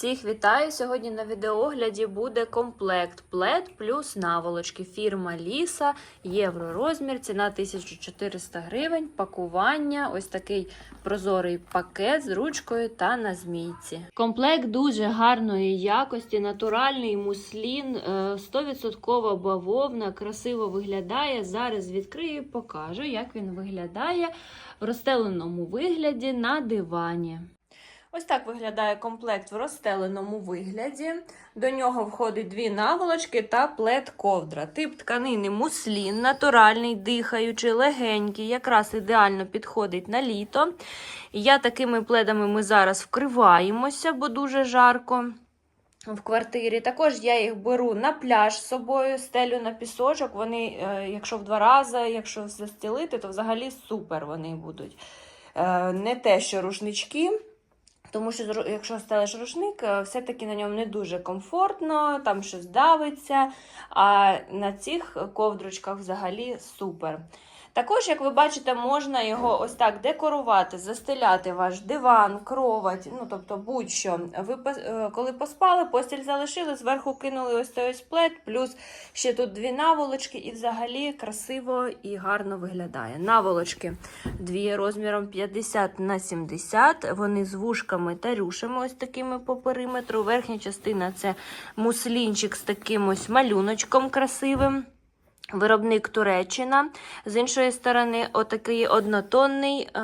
Всіх вітаю! Сьогодні на відеогляді буде комплект плед плюс наволочки. Фірма Ліса, євро розмір, ціна 1400 гривень, пакування, ось такий прозорий пакет з ручкою та на змійці. Комплект дуже гарної якості, натуральний муслін, е, 100% бавовна, красиво виглядає. Зараз відкрию і покажу, як він виглядає в розстеленому вигляді на дивані. Ось так виглядає комплект в розстеленому вигляді. До нього входить дві наволочки та плед ковдра. Тип тканини муслін, натуральний, дихаючий, легенький, якраз ідеально підходить на літо. Я такими пледами ми зараз вкриваємося, бо дуже жарко. В квартирі також я їх беру на пляж з собою, стелю на пісочок. Вони, е, якщо в два рази, якщо застілити, то взагалі супер вони будуть. Е, Не те, що рушнички. Тому що якщо стелиш рушник, е, все-таки на ньому не дуже комфортно, там щось давиться, а на цих ковдрочках взагалі супер. Також, як ви бачите, можна його ось так декорувати, застеляти ваш диван, кровать, ну тобто будь-що. Ви е, коли поспали, постіль залишили, зверху кинули ось цей ось плед, плюс ще тут дві наволочки, і взагалі красиво і гарно виглядає. Наволочки дві розміром 50 на 70. Вони з вушками та рюшами, ось такими по периметру. Верхня частина це муслінчик з таким ось малюночком красивим. Виробник Туреччина. З іншої сторони, отакий однотонний е,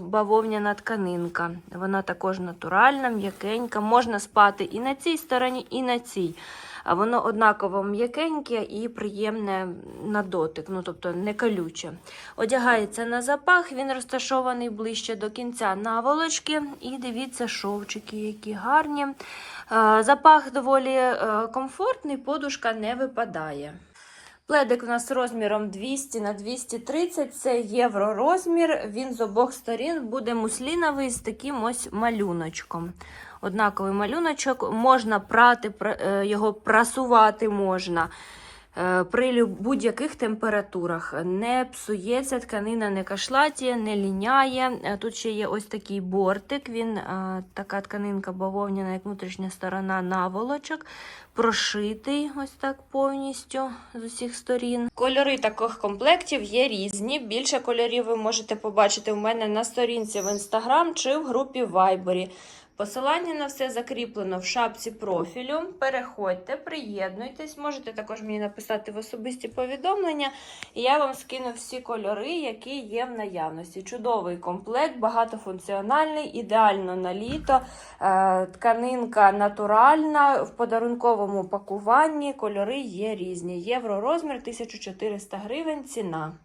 бавовняна тканинка. Вона також натуральна, м'якенька. Можна спати і на цій стороні, і на цій. А воно однаково м'якеньке і приємне на дотик, ну тобто не колюче. Одягається на запах, він розташований ближче до кінця наволочки. І дивіться, шовчики, які гарні. Е, Запах доволі е, комфортний, подушка не випадає. Пледик у нас розміром 200 на 230, це євро розмір. Він з обох сторін буде мусліновий з таким ось малюночком. Однаковий малюночок, можна прати, е, його прасувати можна при будь-яких температурах. Не псується тканина, не кашлатіє, не ліняє. Е, Тут ще є ось такий бортик. Він е, така тканинка бавовняна, як внутрішня сторона наволочок. Прошитий ось так повністю з усіх сторін. Кольори таких комплектів є різні. Більше кольорів ви можете побачити у мене на сторінці в інстаграм чи в групі Вайбері. Посилання на все закріплено в шапці профілю. Переходьте, приєднуйтесь. Можете також мені написати в особисті повідомлення, і я вам скину всі кольори, які є в наявності. Чудовий комплект, багатофункціональний, ідеально на літо. Е, Тканинка натуральна, в подарунковому пакуванні. Кольори є різні. Євро розмір 1400 гривень ціна.